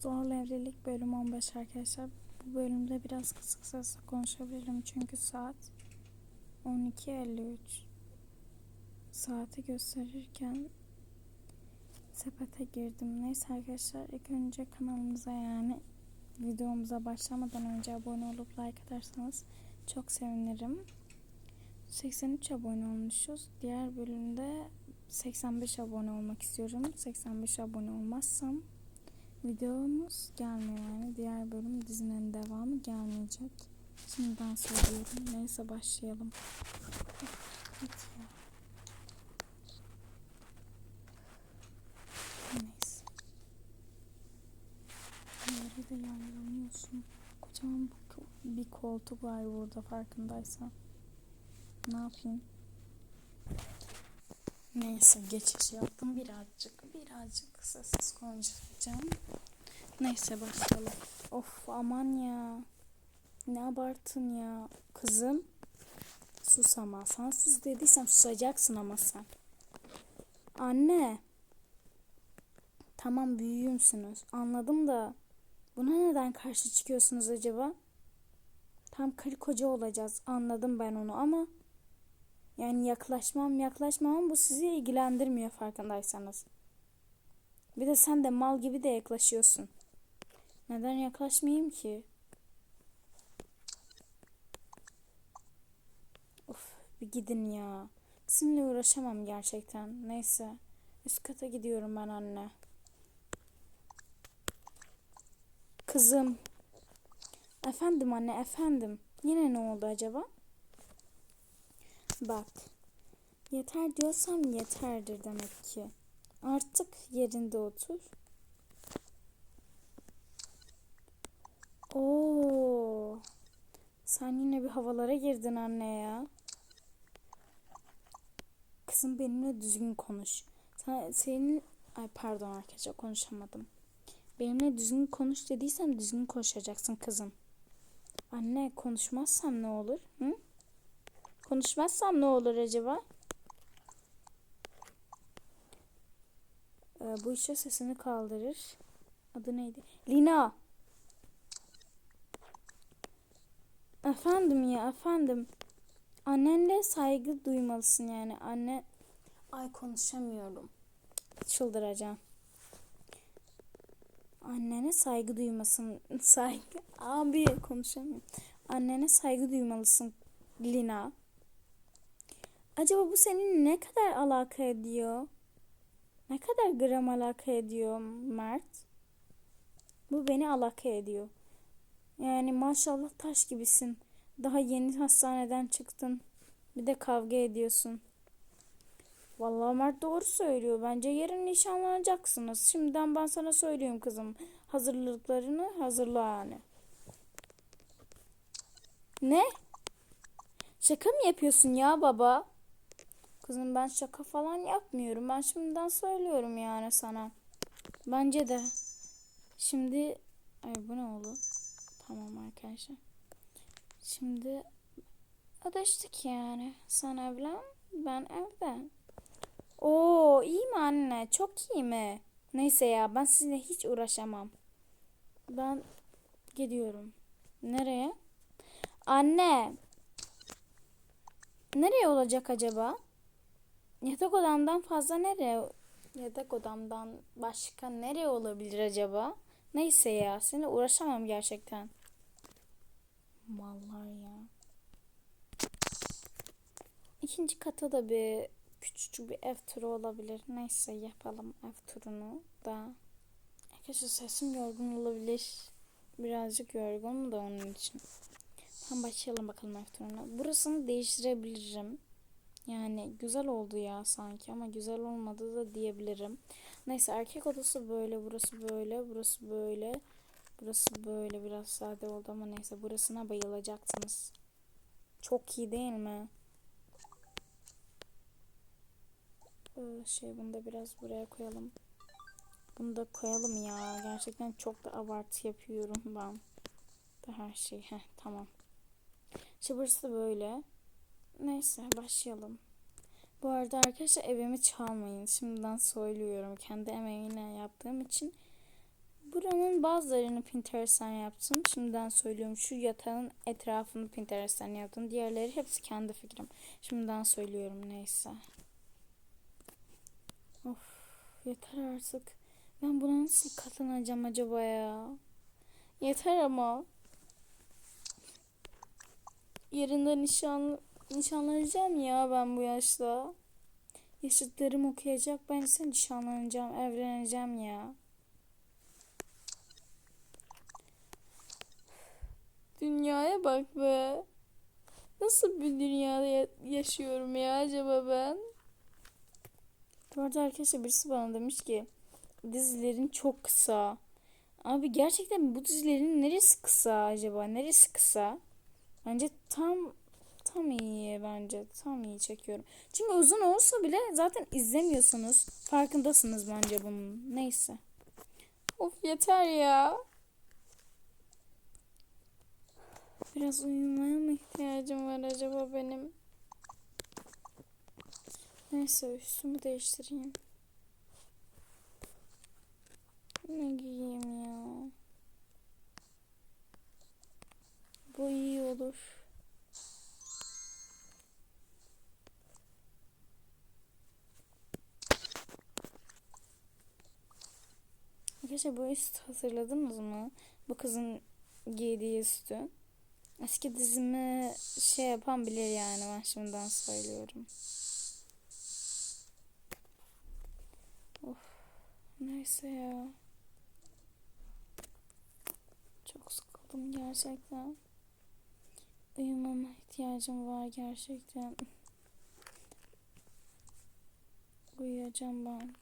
Zorlu Evlilik bölüm 15 arkadaşlar. Bu bölümde biraz kısık sesle konuşabilirim çünkü saat 12.53. Saati gösterirken sepete girdim. Neyse arkadaşlar ilk önce kanalımıza yani videomuza başlamadan önce abone olup like atarsanız çok sevinirim. 83 abone olmuşuz. Diğer bölümde 85 abone olmak istiyorum. 85 abone olmazsam videomuz gelmiyor yani. Diğer bölüm dizinin devamı gelmeyecek. Şimdiden söylüyorum. Neyse başlayalım. Neyse. Nerede yanlanıyorsun? Kocaman bir koltuk var burada farkındaysan. Ne yapayım? Neyse geçiş yaptım birazcık. Birazcık sessiz konuşacağım. Neyse başlayalım. Of aman ya. Ne abartın ya. Kızım. Sus ama. Sana sus dediysem susacaksın ama sen. Anne. Tamam büyüğümsünüz. Anladım da. Buna neden karşı çıkıyorsunuz acaba? Tam karı koca olacağız. Anladım ben onu ama yani yaklaşmam yaklaşmam bu sizi ilgilendirmiyor farkındaysanız. Bir de sen de mal gibi de yaklaşıyorsun. Neden yaklaşmayayım ki? Of bir gidin ya. Sizinle uğraşamam gerçekten. Neyse. Üst kata gidiyorum ben anne. Kızım. Efendim anne efendim. Yine ne oldu acaba? Bak. Yeter diyorsam yeterdir demek ki. Artık yerinde otur. Oo. Sen yine bir havalara girdin anne ya. Kızım benimle düzgün konuş. Sen, senin ay pardon arkadaşlar konuşamadım. Benimle düzgün konuş dediysem düzgün konuşacaksın kızım. Anne konuşmazsam ne olur? Hı? Konuşmazsam ne olur acaba? Ee, bu işe sesini kaldırır. Adı neydi? Lina. Efendim ya efendim. Annenle saygı duymalısın yani. Anne ay konuşamıyorum. Çıldıracağım. Annene saygı duymasın. Saygı. Abi konuşamıyorum. Annene saygı duymalısın Lina. Acaba bu senin ne kadar alaka ediyor? Ne kadar gram alaka ediyor Mert? Bu beni alaka ediyor. Yani maşallah taş gibisin. Daha yeni hastaneden çıktın. Bir de kavga ediyorsun. Vallahi Mert doğru söylüyor. Bence yarın nişanlanacaksınız. Şimdiden ben sana söylüyorum kızım. Hazırlıklarını hazırla yani. Ne? Şaka mı yapıyorsun ya baba? Kızım ben şaka falan yapmıyorum. Ben şimdiden söylüyorum yani sana. Bence de. Şimdi ay bu ne oldu? Tamam arkadaşlar. Şimdi ödeştik yani. Sen evlen, ben evden. Oo iyi mi anne? Çok iyi mi? Neyse ya ben sizinle hiç uğraşamam. Ben gidiyorum. Nereye? Anne. Nereye olacak acaba? Yatak odamdan fazla nereye? Yatak odamdan başka nereye olabilir acaba? Neyse ya seninle uğraşamam gerçekten. Mallar ya. İkinci kata da bir küçücük bir ev turu olabilir. Neyse yapalım ev turunu da. Arkadaşlar sesim yorgun olabilir. Birazcık yorgun da onun için. Tam başlayalım bakalım ev turuna. Burasını değiştirebilirim. Yani güzel oldu ya sanki ama güzel olmadı da diyebilirim. Neyse erkek odası böyle, burası böyle, burası böyle. Burası böyle biraz sade oldu ama neyse burasına bayılacaksınız. Çok iyi değil mi? Ee, şey bunu da biraz buraya koyalım. Bunu da koyalım ya. Gerçekten çok da abartı yapıyorum ben. Da her şey. Heh, tamam. İşte burası böyle. Neyse başlayalım. Bu arada arkadaşlar evimi çalmayın. Şimdiden söylüyorum. Kendi emeğiyle yaptığım için Buranın bazılarını Pinterest'ten yaptım. Şimdiden söylüyorum. Şu yatağın etrafını Pinterest'ten yaptım. Diğerleri hepsi kendi fikrim. Şimdiden söylüyorum neyse. Of yeter artık. Ben buna nasıl katlanacağım acaba ya? Yeter ama. Yarında nişan nişanlanacağım ya ben bu yaşta. Yaşıtlarım okuyacak. Ben ise nişanlanacağım, evleneceğim ya. Dünyaya bak be. Nasıl bir dünyada ya- yaşıyorum ya acaba ben? Bu arada arkadaşlar birisi bana demiş ki dizilerin çok kısa. Abi gerçekten bu dizilerin neresi kısa acaba? Neresi kısa? Bence tam tam iyi bence. Tam iyi çekiyorum. Çünkü uzun olsa bile zaten izlemiyorsunuz. Farkındasınız bence bunun. Neyse. Of yeter ya. Biraz uyumaya mı ihtiyacım var acaba benim? Neyse üstümü değiştireyim. Ne giyeyim ya? Bu iyi olur. Arkadaşlar bu üst hazırladınız mı? Bu kızın giydiği üstü. Eski dizimi şey yapan bilir yani ben şimdiden söylüyorum. Of. Neyse ya. Çok sıkıldım gerçekten. Uyumama ihtiyacım var gerçekten. Uyuyacağım ben.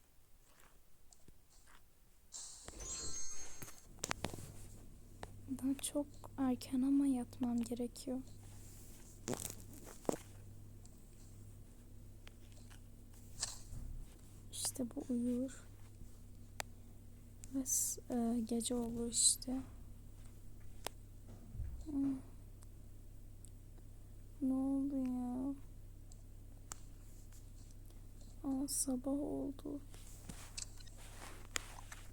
Daha çok erken ama yatmam gerekiyor. İşte bu uyur. Ve e, gece olur işte. Ne oldu ya? Aa sabah oldu.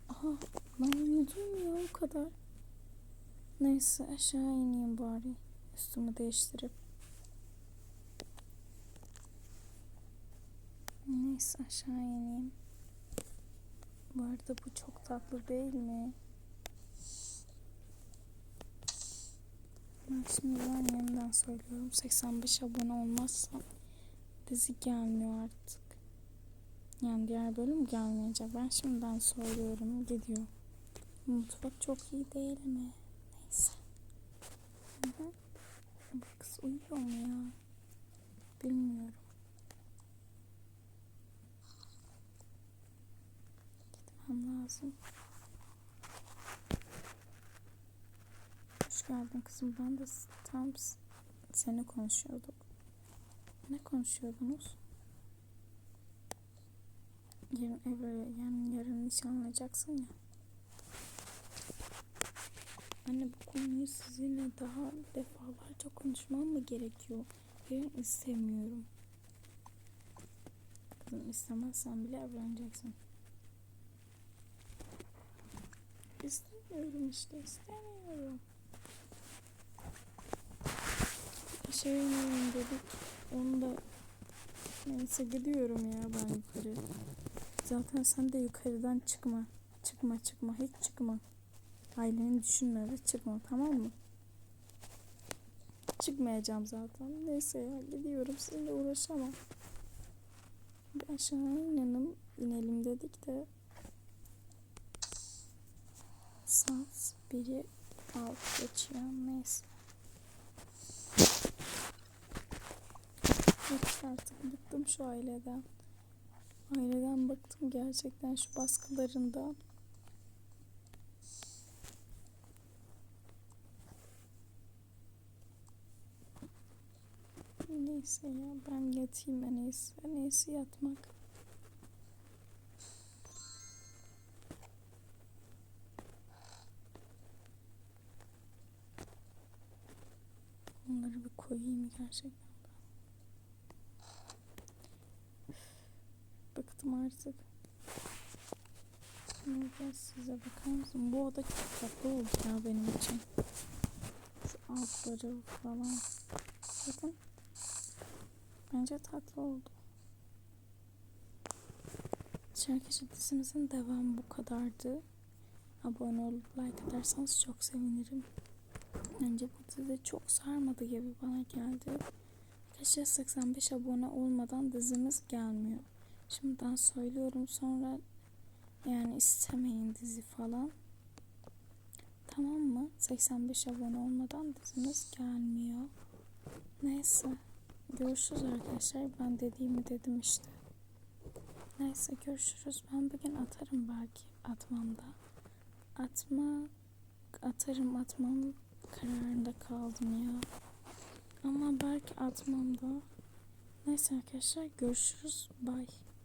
Aha ben uyudum ya o kadar. Neyse aşağı ineyim bari. Üstümü değiştirip. Neyse aşağı ineyim. Bu arada bu çok tatlı değil mi? Ben şimdi ben yeniden söylüyorum. 85 abone olmazsam dizi gelmiyor artık. Yani diğer bölüm gelmeyecek. Ben şimdiden söylüyorum. Gidiyor. Mutfak çok iyi değil mi? Neyse. Hı hı. Bu kız uyuyor mu ya? Bilmiyorum. Gitmem lazım. Hoş geldin kızım. Ben de tam seni konuşuyorduk. Ne konuşuyordunuz? Yarın eve, yani yarın nişanlanacaksın ya. Anne bu konuyu sizinle daha defalarca konuşmam mı gerekiyor? Ben istemiyorum. Kızım istemezsen bile evleneceksin. İstemiyorum işte istemiyorum. Aşağı inelim dedik. Onu da neyse gidiyorum ya ben yukarı. Zaten sen de yukarıdan çıkma. Çıkma çıkma hiç çıkma. Aileni düşünme ve çıkma tamam mı? Çıkmayacağım zaten. Neyse ya gidiyorum sizinle uğraşamam. Bir aşağı inelim, inelim dedik de saat biri alt geçiyor neyse. Artık bıktım şu aileden. Aileden bıktım gerçekten şu baskılarından. Neyse ya ben yatayım en iyisi. En iyisi yatmak. Bunları bir koyayım gerçekten. Bıktım artık. Şimdi size bakar mısın? Bu oda çok tatlı oldu ya benim için. Şu altları falan. Bakın. Bence tatlı oldu. Şarkıcı dizimizin devamı bu kadardı. Abone olup like atarsanız çok sevinirim. Bence bu dizi çok sarmadı gibi bana geldi. Arkadaşlar 85 abone olmadan dizimiz gelmiyor. Şimdiden söylüyorum sonra yani istemeyin dizi falan. Tamam mı? 85 abone olmadan dizimiz gelmiyor. Neyse. Görüşürüz arkadaşlar. Ben dediğimi dedim işte. Neyse görüşürüz. Ben bugün atarım belki atmamda. Atma atarım atmam kararında kaldım ya. Ama belki atmam da. Neyse arkadaşlar görüşürüz. Bye.